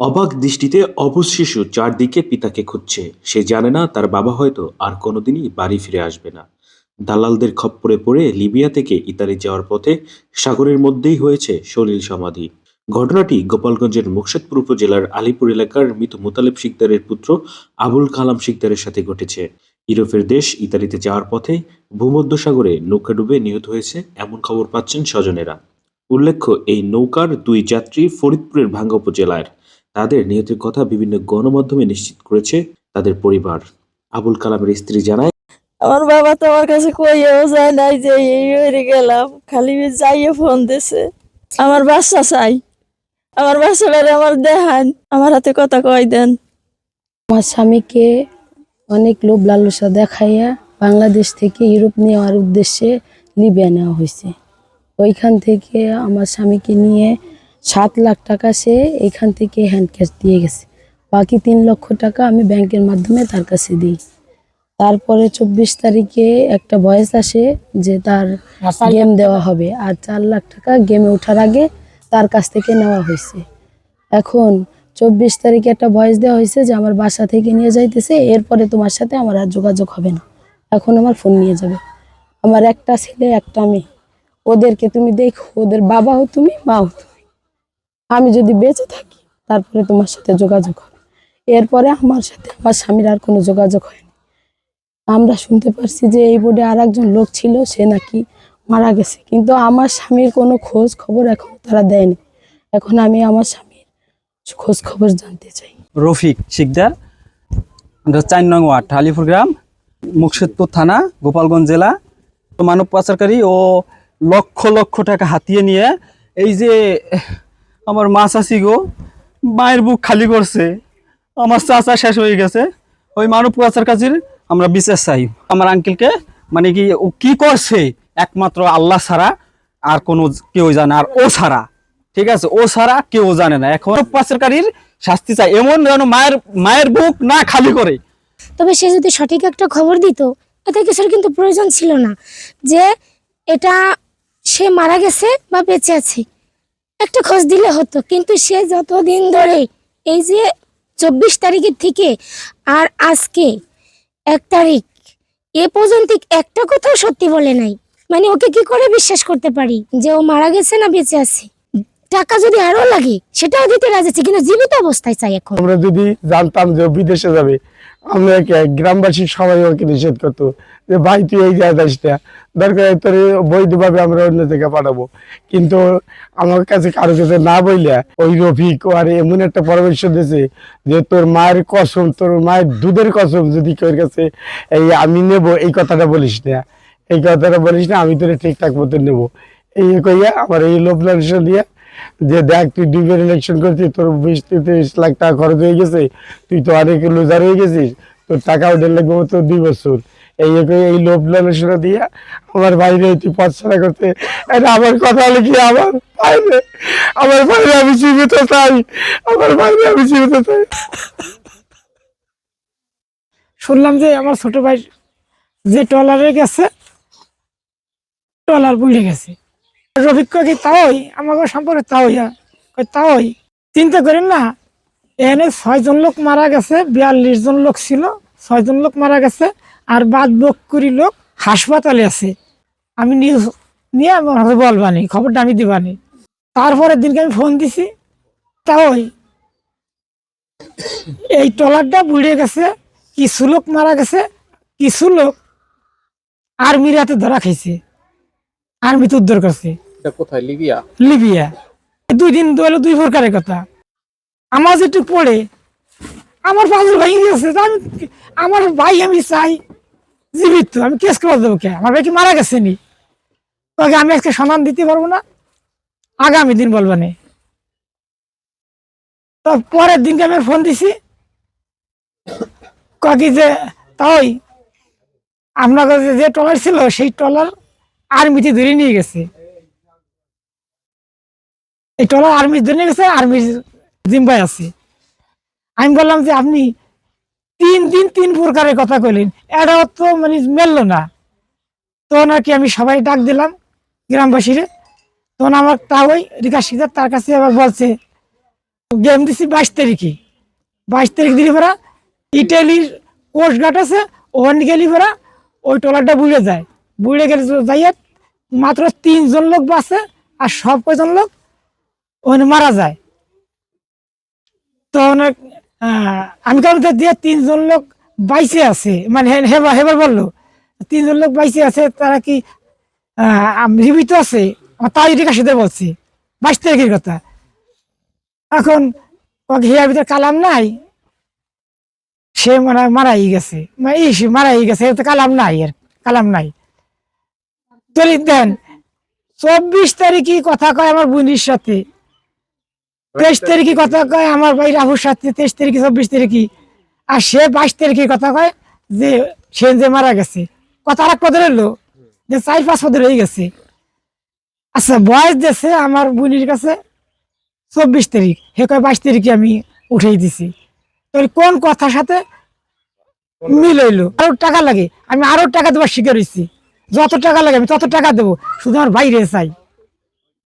অবাক দৃষ্টিতে অবুঝ শিশু চারদিকে পিতাকে খুঁজছে। সে জানে না তার বাবা হয়তো আর কোনোদিনই বাড়ি ফিরে আসবে না। দালালদের খপ্পরে পড়ে লিবিয়া থেকে ইতালি যাওয়ার পথে সাগরের মধ্যেই হয়েছে সলিল সমাধি। ঘটনাটি গোপালগঞ্জের মুকশেদপুর উপজেলার আলিপুর এলাকার মৃত মোতালেব শিকদারের পুত্র আবুল কালাম শিকদারের সাথে ঘটেছে। ইউরোপের দেশ ইতালিতে যাওয়ার পথে ভূমধ্যসাগরে নৌকা ডুবে নিহত হয়েছে এমন খবর পাচ্ছেন স্বজনেরা। উল্লেখ্য, এই নৌকার দুই যাত্রী ফরিদপুরের ভাঙ্গা উপজেলার তাদের নিহতের কথা বিভিন্ন গণমাধ্যমে নিশ্চিত করেছে তাদের পরিবার। আবুল কালামের স্ত্রী জানায় আমার বাবা তো আমার কাছে কইয়াও যায় নাই যে এই হয়ে গেলাম খালি যাইয়ে ফোন দিছে। আমার বাচ্চা চাই আমার বাচ্চাটারে আমার দেখান আমার হাতে কথা কয় দেন। আমার স্বামীকে অনেক লোভ লালসা দেখাইয়া বাংলাদেশ থেকে ইউরোপ নেওয়ার উদ্দেশ্যে লিবিয়া নেওয়া হয়েছে। ওইখান থেকে আমার স্বামীকে নিয়ে সাত লাখ টাকা সে এখান থেকে হ্যান্ড ক্যাশ দিয়ে গেছে। বাকি তিন লক্ষ টাকা আমি ব্যাংকের মাধ্যমে তার কাছে দিই। তারপরে চব্বিশ তারিখে একটা ভয়েস আসে যে তার গেম দেওয়া হবে। আর চার লাখ টাকা গেমে ওঠার আগে তার কাছ থেকে নেওয়া হয়েছে। এখন চব্বিশ তারিখে একটা ভয়েস দেওয়া হয়েছে যে আমার বাসা থেকে নিয়ে যাইতেছে এরপরে তোমার সাথে আমার আর যোগাযোগ হবে না। এখন আমার ফোন নিয়ে যাবে। আমার একটা ছেলে একটা মেয়ে। ওদেরকে তুমি দেখো ওদের বাবাও তুমি মাও তুমি। আমি যদি বেঁচে থাকি, তারপরে তোমার সাথে যোগাযোগ হবে। এরপরে আমার সাথে আমার স্বামীর আর কোনো যোগাযোগ হয়নি। আমরা শুনতে পারছি যে এই বোর্ডে আর একজন লোক ছিল, সে নাকি মারা গেছে। কিন্তু আমার স্বামীর কোনো খোঁজ খবর এখন তারা দেয়নি। এখন আমি আমার স্বামীর খোঁজ খবর জানতে চাই। রফিক শিকদার চার নং ওয়ার্ড, আলিপুর গ্রাম মুর্শিদপুর থানা, গোপালগঞ্জ জেলা। মানব পাচারকারী ও লক্ষ লক্ষ টাকা হাতিয়ে নিয়ে এই যে আমার মা চাষি গো, মায়ের বুক খালি করছে। আমার চাচা শেষ হয়ে গেছে। ওই মানব পাচারকারীর আমরা বিচার চাই। আমার আঙ্কেলকে মানে কি, ও কি করছে? একমাত্র আল্লাহ ছাড়া আর কোনো কেউ জানে, আর ও ছাড়া। ঠিক আছে? ও ছাড়া কেউ জানে না। এখন পাচারকারীর শাস্তি চাই। এমন যেন মায়ের মায়ের বুক না খালি করে। তবে সে যদি সঠিক একটা খবর দিত, এতে কিছুর কিন্তু প্রয়োজন ছিল না। যে এটা সে মারা গেছে বা বেঁচে আছে। একটা খোঁজ দিলে হতো। কিন্তু সে যতদিন ধরে এই যে চব্বিশ তারিখের থেকে আর আজকে এক তারিখ, এ পর্যন্ত একটা কথাও সত্যি বলে নাই। মানে ওকে কি করে বিশ্বাস করতে পারি যে ও মারা গেছে না বেঁচে আছে? টাকা যদি আরও লাগে, সেটাও দিতে রাজি কিন্তু জীবিত অবস্থায় চাই এখন। আমরা যদি জানতাম যে বিদেশে যাবে, আমরা গ্রামবাসী সবাই ওকে নিষেধ করতো যে, ভাই, তুই এই জায়গায় দরকার তোর বৈধভাবে আমরা অন্য জায়গায় পাঠাবো। কিন্তু আমার কাছে কারও কাছে না বইলা ওই রফিক আর এমন একটা পরামর্শ দিয়েছে যে, তোর মায়ের কসম, তোর মায়ের দুধের কসম যদি কেউ কাছে এই আমি নেব, এই কথাটা বলিস না। এই কথাটা বলিস না, আমি তোর ঠিকঠাক মতো নেব। এই কইয়া আমার এই লোভ দিয়ে যে দেখ, তুই দুইবার ইলেকশন করছিস, তোর বিশ তিরিশ লাখ টাকা খরচ হয়ে গেছে, তুই তো অনেক লুজার হয়ে গেছিস, তোর টাকা ওদের লাগবে তো দুই বছর। এই এই লোভ লালসা দিয়ে আমার বাইরে তুই পড়াশোনা করতে। এটা আমার কথা হলো কি আমার বাইরে আমার বাইরে আমি জীবিত চাই, আমার বাইরে আমি জীবিত চাই। শুনলাম যে আমার ছোট ভাই যে ট্রলারে গেছে, ট্রলার বুড়ে গেছে। রফিক কি তাওই? আমাকে সম্পর্কে তাওই কয় তাওই? চিন্তা করেন না। এখানে ছয়জন লোক মারা গেছে, বিয়াল্লিশ জন লোক ছিল, ছয়জন লোক মারা গেছে, আর বাদ বকুরি লোক হাসপাতালে আছে। আমি নিউজ নিয়ে আমার বলবানি খবরটা আমি দিবানি তারপরের দিনকে আমি ফোন দিছি, তাওই। এই ট্রলারটা বুড়ে গেছে, কিছু লোক মারা গেছে, কিছু লোক আর্মির হাতে ধরা খাইছে, আর্মিতে উদ্ধার করছে। কোথায়, লিবিয়া? লিবিয়া। দুই দিন দুই প্রকারের কথা। আমার পড়ে, আমার পাঁচজন ভাই গেছে আমি আমার ভাই আমি চাই জীবিত। আমি কেস করে দেবো কে? আমার ভাই কি মারা গেছে নি? তোকে আমি আজকে দিতে পারব না। আগামী দিন বলবা নে। তো পরের দিনকে আমি ফোন দিছি। কাকি যে, তাই আপনার কাছে যে ট্রলার ছিল, সেই ট্রলার আর্মিতে ধরে নিয়ে গেছে। এই ট্রলার আর্মি ধরে গেছে আর্মির জিম্বাই আছে। আমি বললাম যে, আপনি তিন দিন তিন প্রকারের কথা কইলেন, এটাও তো মানে মেললো না। তো নাকি আমি সবাই ডাক দিলাম গ্রামবাসীরে। তখন আমার তা ওই রিকা সিদার তার কাছে আবার বলছে গেম দিছি বাইশ তারিখে। বাইশ তারিখ দিলি পরা ইটালির কোস্ট কোস্টঘাট আছে, ওখানে গেলি পরা ওই ট্রলারটা বুড়ে যায়। বুড়ে গেলে যাইয়া মাত্র তিনজন লোক বাসে, আর সব কয়জন লোক ওখানে মারা যায়। তো আমি কারণ দিয়ে তিনজন লোক বাইসে আছে। মানে হে- হেবার বলল, তিনজন লোক বাইসে আছে, তারা কি জীবিত আছে? তাই রেখা সাথে বলছি। বাইশ তারিখের কথা। এখন হিয়ার ভিতরে কালাম নাই। সে মানে মারাই গেছে। মানে ইস, মারাই গেছে কালাম নাই আর, কালাম নাই। তরি দেন, চব্বিশ তারিখে কথা কয় আমার বোনের সাথে। তেইশ তারিখে কথা কয়, আমার ভাই রাহুর সাথে তেইশ তারিখে, চব্বিশ তারিখে। আর সে বাইশ তারিখে কথা কয় যে, সে যে মারা গেছে। কথা আর এক পদে রইল, যে চার পাঁচ পদে রয়ে গেছে। আচ্ছা বয়স দিয়েছে আমার বোনের কাছে চব্বিশ তারিখ। হে কয়, বাইশ তারিখে আমি উঠেই দিছি। তো কোন কথার সাথে মিল হইল? আরও টাকা লাগে। আমি আরও টাকা দেওয়ার শিকার হয়েছি যত টাকা লাগে আমি তত টাকা দেবো। শুধু আমার বাইরে চাই।